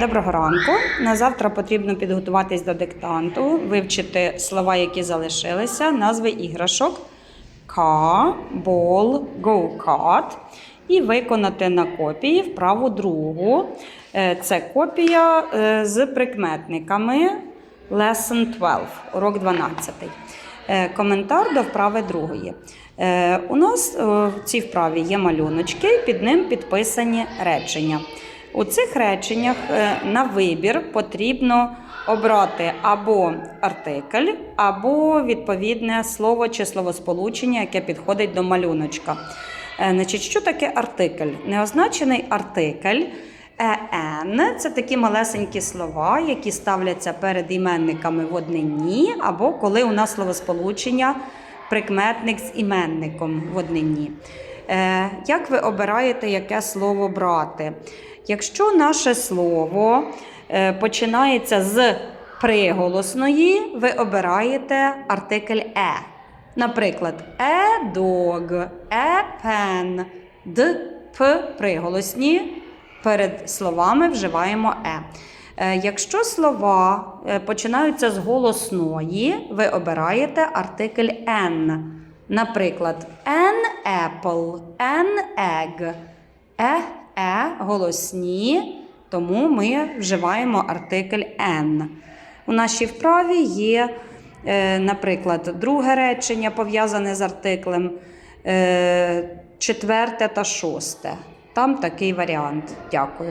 Доброго ранку. На завтра потрібно підготуватись до диктанту, вивчити слова, які залишилися, назви іграшок car, ball, go-kart і виконати на копії вправу другу. Е, Це копія е, з прикметниками Lesson 12, урок 12. Е, Коментар до вправи другої. У нас в цій вправі є малюночки, під ним підписані речення. У цих реченнях е, на вибір потрібно обрати або артикль, або відповідне слово чи словосполучення, яке підходить до малюночка. Е, Значить, що таке артикль? Неозначений артикль. «ен» – це такі малесенькі слова, які ставляться перед іменниками в однині, або коли у нас словосполучення прикметник з іменником в однині. Е, Як ви обираєте, яке слово брати? Якщо наше слово е, починається з приголосної, ви обираєте артикль е. Наприклад, е дог, е пен, д п приголосні. Перед словами вживаємо е. Е, Якщо слова починаються з голосної, ви обираєте артикль n. Наприклад, an apple, an egg. Е, е голосні, тому ми вживаємо артикль n. У нашій вправі є, е, наприклад, друге речення пов'язане з артиклем, е, четверте та шосте. Там такий варіант. Дякую.